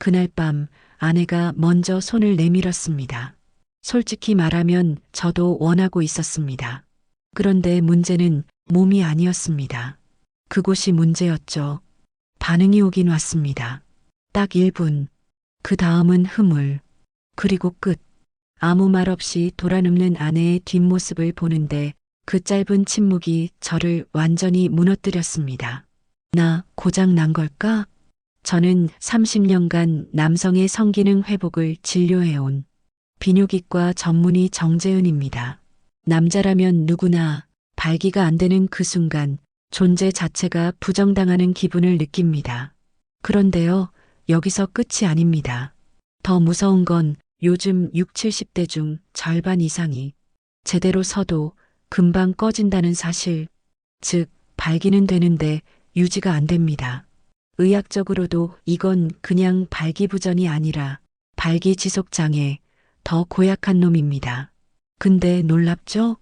그날 밤 아내가 먼저 손을 내밀었습니다. 솔직히 말하면 저도 원하고 있었습니다. 그런데 문제는 몸이 아니었습니다. 그곳이 문제였죠. 반응이 오긴 왔습니다. 딱 1분. 그 다음은 흐물. 그리고 끝. 아무 말 없이 돌아눕는 아내의 뒷모습을 보는데 그 짧은 침묵이 저를 완전히 무너뜨렸습니다. 나 고장 난 걸까? 저는 30년간 남성의 성기능 회복을 진료해온 비뇨기과 전문의 정재은입니다. 남자라면 누구나 발기가 안 되는 그 순간 존재 자체가 부정당하는 기분을 느낍니다. 그런데요, 여기서 끝이 아닙니다. 더 무서운 건 요즘 6, 70대 중 절반 이상이 제대로 서도 금방 꺼진다는 사실, 즉, 발기는 되는데 유지가 안 됩니다. 의학적으로도 이건 그냥 발기부전이 아니라 발기지속장애, 더 고약한 놈입니다. 근데 놀랍죠?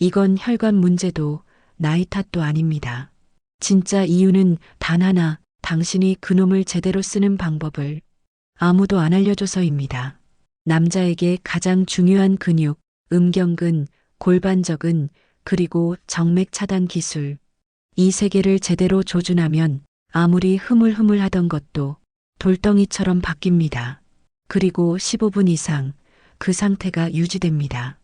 이건 혈관 문제도 나이 탓도 아닙니다. 진짜 이유는 단 하나, 당신이 그놈을 제대로 쓰는 방법을 아무도 안 알려줘서입니다. 남자에게 가장 중요한 근육, 음경근, 골반적은, 그리고 정맥 차단 기술. 이 세 개를 제대로 조준하면 아무리 흐물흐물하던 것도 돌덩이처럼 바뀝니다. 그리고 15분 이상 그 상태가 유지됩니다.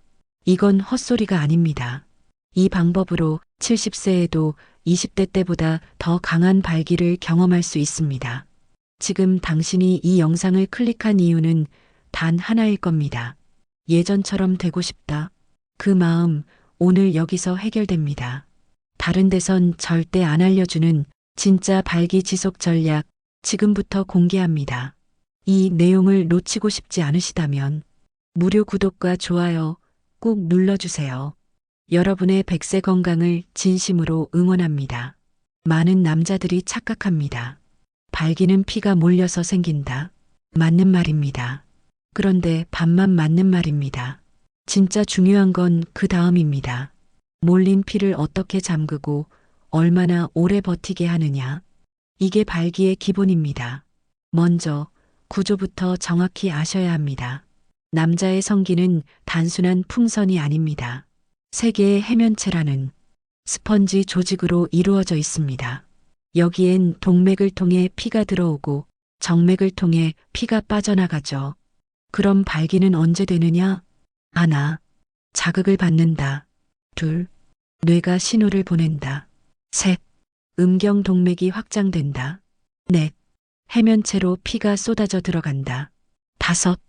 이건 헛소리가 아닙니다. 이 방법으로 70세에도 20대 때보다 더 강한 발기를 경험할 수 있습니다. 지금 당신이 이 영상을 클릭한 이유는 단 하나일 겁니다. 예전처럼 되고 싶다. 그 마음 오늘 여기서 해결됩니다. 다른 데선 절대 안 알려주는 진짜 발기 지속 전략 지금부터 공개합니다. 이 내용을 놓치고 싶지 않으시다면 무료 구독과 좋아요 꼭 눌러주세요. 여러분의 백세 건강을 진심으로 응원합니다. 많은 남자들이 착각합니다. 발기는 피가 몰려서 생긴다. 맞는 말입니다. 그런데 반만 맞는 말입니다. 진짜 중요한 건 그 다음입니다. 몰린 피를 어떻게 잠그고 얼마나 오래 버티게 하느냐. 이게 발기의 기본입니다. 먼저 구조부터 정확히 아셔야 합니다. 남자의 성기는 단순한 풍선이 아닙니다. 세 개의 해면체라는 스펀지 조직으로 이루어져 있습니다. 여기엔 동맥을 통해 피가 들어오고 정맥을 통해 피가 빠져나가죠. 그럼 발기는 언제 되느냐? 하나, 자극을 받는다. 둘, 뇌가 신호를 보낸다. 셋, 음경 동맥이 확장된다. 넷, 해면체로 피가 쏟아져 들어간다. 다섯,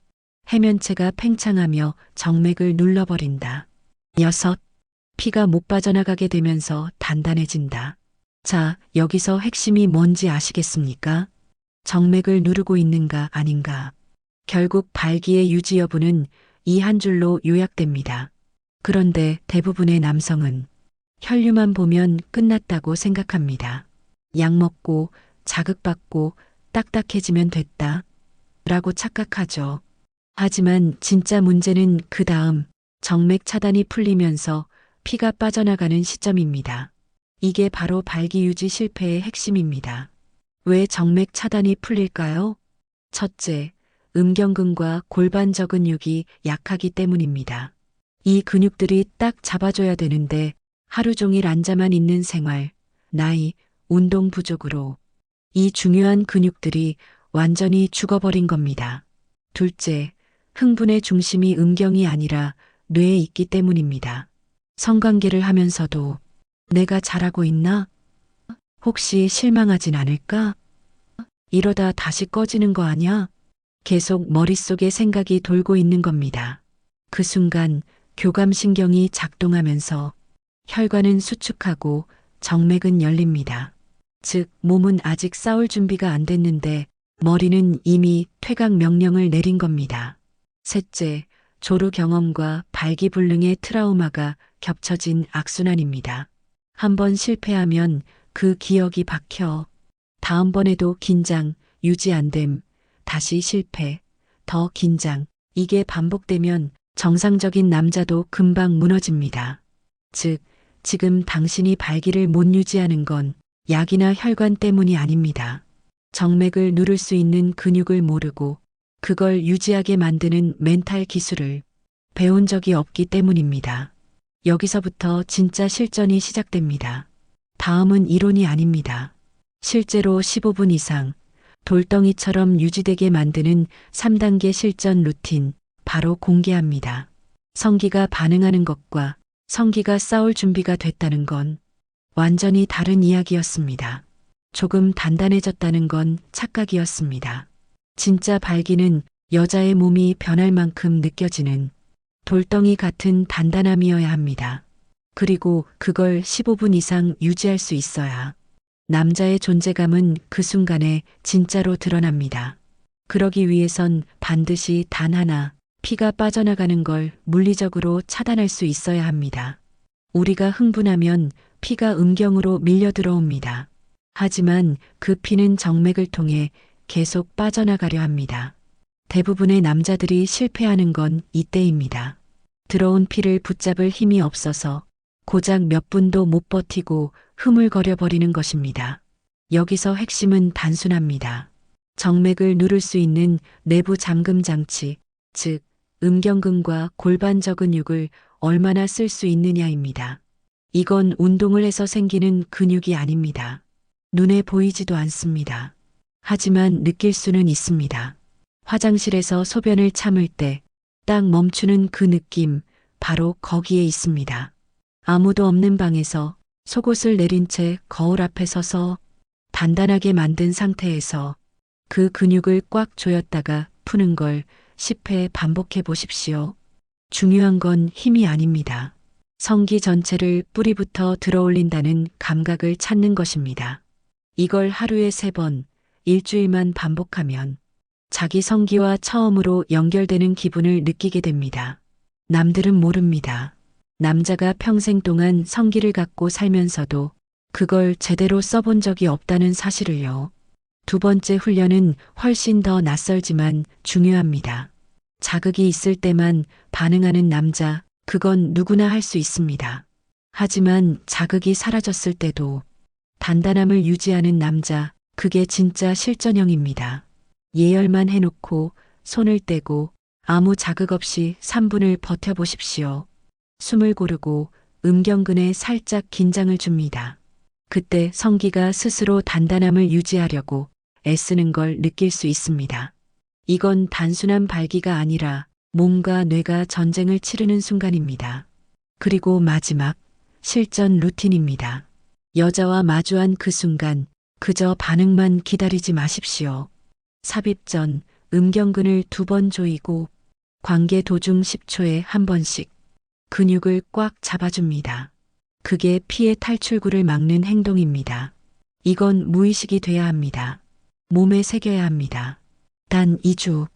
해면체가 팽창하며 정맥을 눌러버린다. 여섯, 피가 못 빠져나가게 되면서 단단해진다. 자, 여기서 핵심이 뭔지 아시겠습니까? 정맥을 누르고 있는가 아닌가. 결국 발기의 유지 여부는 이 한 줄로 요약됩니다. 그런데 대부분의 남성은 혈류만 보면 끝났다고 생각합니다. 약 먹고 자극받고 딱딱해지면 됐다. 라고 착각하죠. 하지만 진짜 문제는 그 다음 정맥 차단이 풀리면서 피가 빠져나가는 시점입니다. 이게 바로 발기 유지 실패의 핵심입니다. 왜 정맥 차단이 풀릴까요? 첫째, 음경근과 골반저 근육이 약하기 때문입니다. 이 근육들이 딱 잡아줘야 되는데 하루 종일 앉아만 있는 생활, 나이, 운동 부족으로 이 중요한 근육들이 완전히 죽어버린 겁니다. 둘째, 흥분의 중심이 음경이 아니라 뇌에 있기 때문입니다. 성관계를 하면서도 내가 잘하고 있나? 혹시 실망하진 않을까? 이러다 다시 꺼지는 거 아냐? 계속 머릿속에 생각이 돌고 있는 겁니다. 그 순간 교감신경이 작동하면서 혈관은 수축하고 정맥은 열립니다. 즉, 몸은 아직 싸울 준비가 안 됐는데 머리는 이미 퇴각 명령을 내린 겁니다. 셋째, 조루 경험과 발기불능의 트라우마가 겹쳐진 악순환입니다. 한번 실패하면 그 기억이 박혀 다음번에도 긴장, 유지 안 됨, 다시 실패, 더 긴장. 이게 반복되면 정상적인 남자도 금방 무너집니다. 즉, 지금 당신이 발기를 못 유지하는 건 약이나 혈관 때문이 아닙니다. 정맥을 누를 수 있는 근육을 모르고 그걸 유지하게 만드는 멘탈 기술을 배운 적이 없기 때문입니다. 여기서부터 진짜 실전이 시작됩니다. 다음은 이론이 아닙니다. 실제로 15분 이상 돌덩이처럼 유지되게 만드는 3단계 실전 루틴 바로 공개합니다. 성기가 반응하는 것과 성기가 싸울 준비가 됐다는 건 완전히 다른 이야기였습니다. 조금 단단해졌다는 건 착각이었습니다. 진짜 발기는 여자의 몸이 변할 만큼 느껴지는 돌덩이 같은 단단함이어야 합니다. 그리고 그걸 15분 이상 유지할 수 있어야 남자의 존재감은 그 순간에 진짜로 드러납니다. 그러기 위해선 반드시 단 하나 피가 빠져나가는 걸 물리적으로 차단할 수 있어야 합니다. 우리가 흥분하면 피가 음경으로 밀려 들어옵니다. 하지만 그 피는 정맥을 통해 계속 빠져나가려 합니다. 대부분의 남자들이 실패하는 건 이때입니다. 들어온 피를 붙잡을 힘이 없어서 고작 몇 분도 못 버티고 흐물거려 버리는 것입니다. 여기서 핵심은 단순합니다. 정맥을 누를 수 있는 내부 잠금 장치, 즉, 음경근과 골반저 근육을 얼마나 쓸 수 있느냐입니다. 이건 운동을 해서 생기는 근육이 아닙니다. 눈에 보이지도 않습니다. 하지만 느낄 수는 있습니다. 화장실에서 소변을 참을 때 딱 멈추는 그 느낌 바로 거기에 있습니다. 아무도 없는 방에서 속옷을 내린 채 거울 앞에 서서 단단하게 만든 상태에서 그 근육을 꽉 조였다가 푸는 걸 10회 반복해 보십시오. 중요한 건 힘이 아닙니다. 성기 전체를 뿌리부터 들어 올린다는 감각을 찾는 것입니다. 이걸 하루에 세 번, 일주일만 반복하면 자기 성기와 처음으로 연결되는 기분을 느끼게 됩니다. 남들은 모릅니다. 남자가 평생 동안 성기를 갖고 살면서도 그걸 제대로 써본 적이 없다는 사실을요. 두 번째 훈련은 훨씬 더 낯설지만 중요합니다. 자극이 있을 때만 반응하는 남자, 그건 누구나 할 수 있습니다. 하지만 자극이 사라졌을 때도 단단함을 유지하는 남자, 그게 진짜 실전형입니다. 예열만 해놓고 손을 떼고 아무 자극 없이 3분을 버텨보십시오. 숨을 고르고 음경근에 살짝 긴장을 줍니다. 그때 성기가 스스로 단단함을 유지하려고 애쓰는 걸 느낄 수 있습니다. 이건 단순한 발기가 아니라 몸과 뇌가 전쟁을 치르는 순간입니다. 그리고 마지막 실전 루틴입니다. 여자와 마주한 그 순간 그저 반응만 기다리지 마십시오. 삽입 전 음경근을 두 번 조이고 관계 도중 10초에 한 번씩 근육을 꽉 잡아줍니다. 그게 피의 탈출구를 막는 행동입니다. 이건 무의식이 돼야 합니다. 몸에 새겨야 합니다. 단 2주.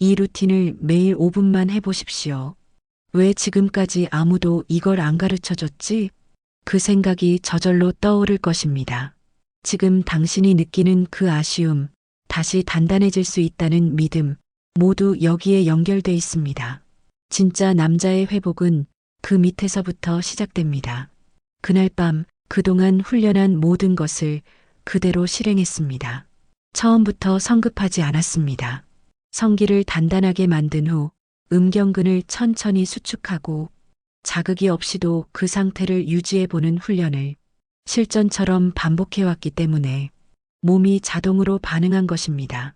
이 루틴을 매일 5분만 해보십시오. 왜 지금까지 아무도 이걸 안 가르쳐 줬지? 그 생각이 저절로 떠오를 것입니다. 지금 당신이 느끼는 그 아쉬움, 다시 단단해질 수 있다는 믿음, 모두 여기에 연결돼 있습니다. 진짜 남자의 회복은 그 밑에서부터 시작됩니다. 그날 밤 그동안 훈련한 모든 것을 그대로 실행했습니다. 처음부터 성급하지 않았습니다. 성기를 단단하게 만든 후 음경근을 천천히 수축하고 자극이 없이도 그 상태를 유지해보는 훈련을 실전처럼 반복해왔기 때문에 몸이 자동으로 반응한 것입니다.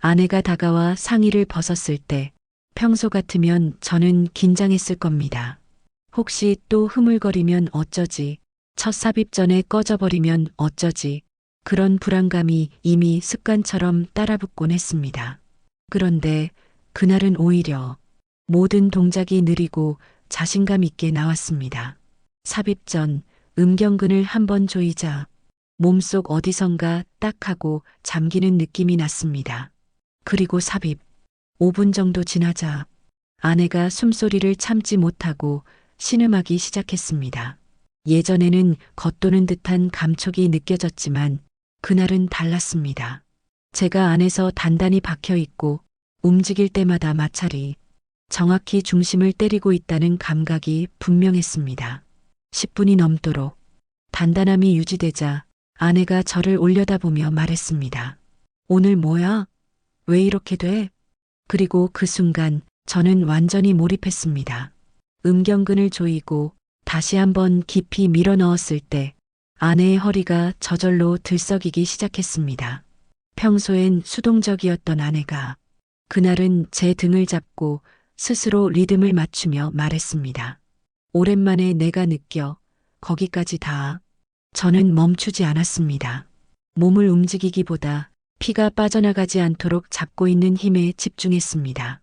아내가 다가와 상의를 벗었을 때 평소 같으면 저는 긴장했을 겁니다. 혹시 또 흐물거리면 어쩌지, 첫 삽입 전에 꺼져버리면 어쩌지, 그런 불안감이 이미 습관처럼 따라붙곤 했습니다. 그런데 그날은 오히려 모든 동작이 느리고 자신감 있게 나왔습니다. 삽입 전 음경근을 한번 조이자 몸속 어디선가 딱 하고 잠기는 느낌이 났습니다. 그리고 삽입 5분 정도 지나자 아내가 숨소리를 참지 못하고 신음하기 시작했습니다. 예전에는 겉도는 듯한 감촉이 느껴졌지만 그날은 달랐습니다. 제가 안에서 단단히 박혀 있고 움직일 때마다 마찰이 정확히 중심을 때리고 있다는 감각이 분명했습니다. 10분이 넘도록 단단함이 유지되자 아내가 저를 올려다보며 말했습니다. 오늘 뭐야? 왜 이렇게 돼? 그리고 그 순간 저는 완전히 몰입했습니다. 음경근을 조이고 다시 한번 깊이 밀어 넣었을 때 아내의 허리가 저절로 들썩이기 시작했습니다. 평소엔 수동적이었던 아내가 그날은 제 등을 잡고 스스로 리듬을 맞추며 말했습니다. 오랜만에 내가 느껴 거기까지 다. 저는 멈추지 않았습니다. 몸을 움직이기보다 피가 빠져나가지 않도록 잡고 있는 힘에 집중했습니다.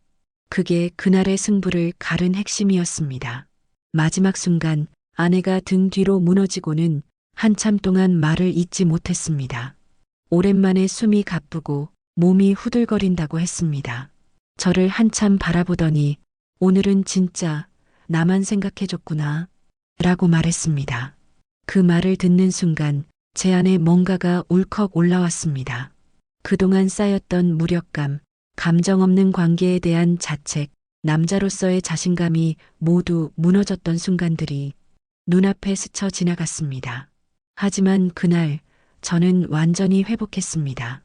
그게 그날의 승부를 가른 핵심이었습니다. 마지막 순간 아내가 등 뒤로 무너지고는 한참 동안 말을 잇지 못했습니다. 오랜만에 숨이 가쁘고 몸이 후들거린다고 했습니다. 저를 한참 바라보더니 오늘은 진짜 나만 생각해줬구나 라고 말했습니다. 그 말을 듣는 순간 제 안에 뭔가가 울컥 올라왔습니다. 그동안 쌓였던 무력감, 감정 없는 관계에 대한 자책, 남자로서의 자신감이 모두 무너졌던 순간들이 눈앞에 스쳐 지나갔습니다. 하지만 그날 저는 완전히 회복했습니다.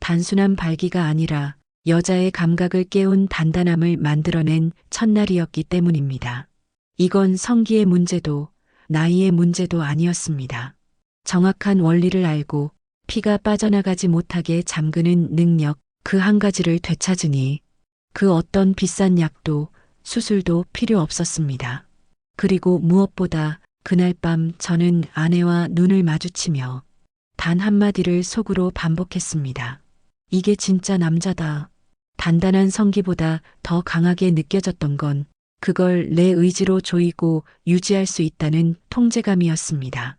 단순한 발기가 아니라 여자의 감각을 깨운 단단함을 만들어낸 첫날이었기 때문입니다. 이건 성기의 문제도 나이의 문제도 아니었습니다. 정확한 원리를 알고 피가 빠져나가지 못하게 잠그는 능력 그 한 가지를 되찾으니 그 어떤 비싼 약도 수술도 필요 없었습니다. 그리고 무엇보다 그날 밤 저는 아내와 눈을 마주치며 단 한마디를 속으로 반복했습니다. 이게 진짜 남자다. 단단한 성기보다 더 강하게 느껴졌던 건 그걸 내 의지로 조이고 유지할 수 있다는 통제감이었습니다.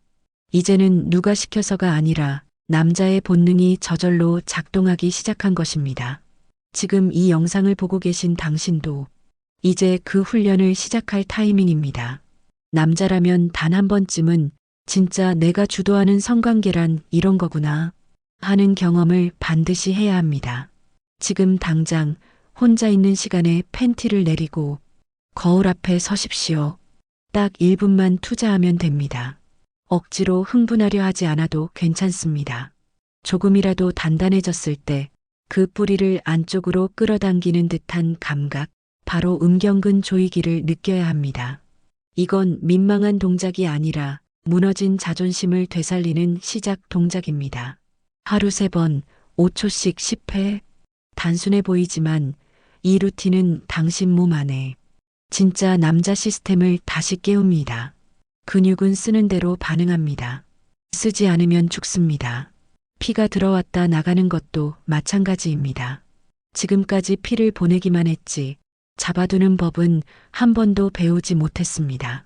이제는 누가 시켜서가 아니라 남자의 본능이 저절로 작동하기 시작한 것입니다. 지금 이 영상을 보고 계신 당신도 이제 그 훈련을 시작할 타이밍입니다. 남자라면 단 한 번쯤은 진짜 내가 주도하는 성관계란 이런 거구나 하는 경험을 반드시 해야 합니다. 지금 당장 혼자 있는 시간에 팬티를 내리고 거울 앞에 서십시오. 딱 1분만 투자하면 됩니다. 억지로 흥분하려 하지 않아도 괜찮습니다. 조금이라도 단단해졌을 때 그 뿌리를 안쪽으로 끌어당기는 듯한 감각, 바로 음경근 조이기를 느껴야 합니다. 이건 민망한 동작이 아니라 무너진 자존심을 되살리는 시작 동작입니다. 하루 세 번, 5초씩 10회. 단순해 보이지만 이 루틴은 당신 몸 안에 진짜 남자 시스템을 다시 깨웁니다. 근육은 쓰는 대로 반응합니다. 쓰지 않으면 죽습니다. 피가 들어왔다 나가는 것도 마찬가지입니다. 지금까지 피를 보내기만 했지 잡아두는 법은 한 번도 배우지 못했습니다.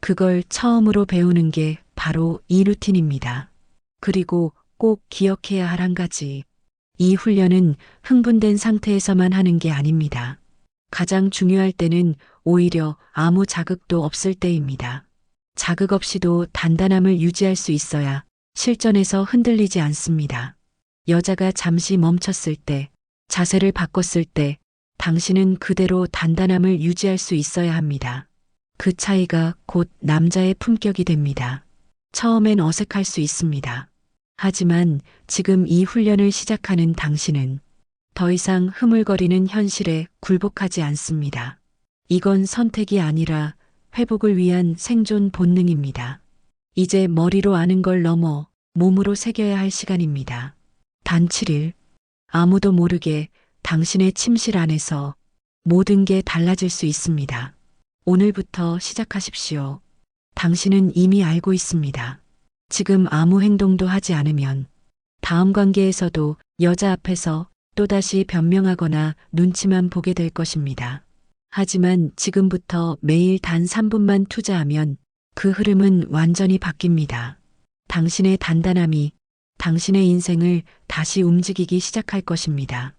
그걸 처음으로 배우는 게 바로 이 루틴입니다. 그리고 꼭 기억해야 할 한 가지. 이 훈련은 흥분된 상태에서만 하는 게 아닙니다. 가장 중요할 때는 오히려 아무 자극도 없을 때입니다. 자극 없이도 단단함을 유지할 수 있어야 실전에서 흔들리지 않습니다. 여자가 잠시 멈췄을 때, 자세를 바꿨을 때, 당신은 그대로 단단함을 유지할 수 있어야 합니다. 그 차이가 곧 남자의 품격이 됩니다. 처음엔 어색할 수 있습니다. 하지만 지금 이 훈련을 시작하는 당신은 더 이상 흐물거리는 현실에 굴복하지 않습니다. 이건 선택이 아니라 회복을 위한 생존 본능입니다. 이제 머리로 아는 걸 넘어 몸으로 새겨야 할 시간입니다. 단 7일, 아무도 모르게 당신의 침실 안에서 모든 게 달라질 수 있습니다. 오늘부터 시작하십시오. 당신은 이미 알고 있습니다. 지금 아무 행동도 하지 않으면 다음 관계에서도 여자 앞에서 또다시 변명하거나 눈치만 보게 될 것입니다. 하지만 지금부터 매일 단 3분만 투자하면 그 흐름은 완전히 바뀝니다. 당신의 단단함이 당신의 인생을 다시 움직이기 시작할 것입니다.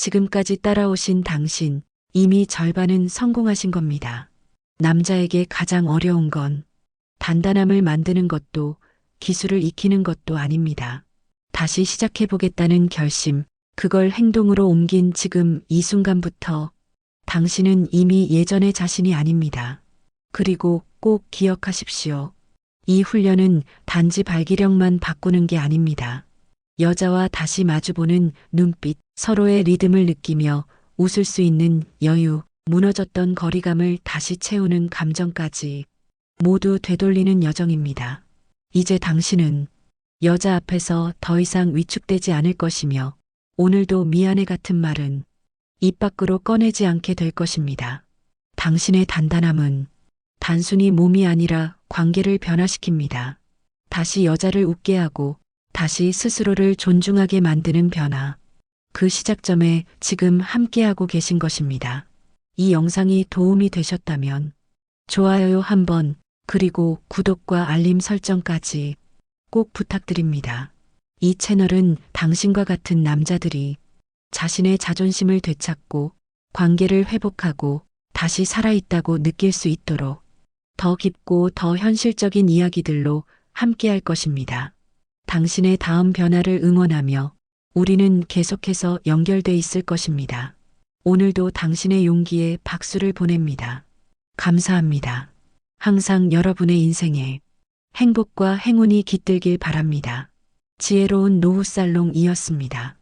지금까지 따라오신 당신, 이미 절반은 성공하신 겁니다. 남자에게 가장 어려운 건 단단함을 만드는 것도 기술을 익히는 것도 아닙니다. 다시 시작해보겠다는 결심, 그걸 행동으로 옮긴 지금 이 순간부터 당신은 이미 예전의 자신이 아닙니다. 그리고 꼭 기억하십시오. 이 훈련은 단지 발기력만 바꾸는 게 아닙니다. 여자와 다시 마주보는 눈빛, 서로의 리듬을 느끼며 웃을 수 있는 여유, 무너졌던 거리감을 다시 채우는 감정까지 모두 되돌리는 여정입니다. 이제 당신은 여자 앞에서 더 이상 위축되지 않을 것이며 오늘도 미안해 같은 말은 입 밖으로 꺼내지 않게 될 것입니다. 당신의 단단함은 단순히 몸이 아니라 관계를 변화시킵니다. 다시 여자를 웃게 하고 다시 스스로를 존중하게 만드는 변화. 그 시작점에 지금 함께하고 계신 것입니다. 이 영상이 도움이 되셨다면 좋아요 한번 그리고 구독과 알림 설정까지 꼭 부탁드립니다. 이 채널은 당신과 같은 남자들이 자신의 자존심을 되찾고 관계를 회복하고 다시 살아있다고 느낄 수 있도록 더 깊고 더 현실적인 이야기들로 함께할 것입니다. 당신의 다음 변화를 응원하며 우리는 계속해서 연결돼 있을 것입니다. 오늘도 당신의 용기에 박수를 보냅니다. 감사합니다. 항상 여러분의 인생에 행복과 행운이 깃들길 바랍니다. 지혜로운 노후 살롱이었습니다.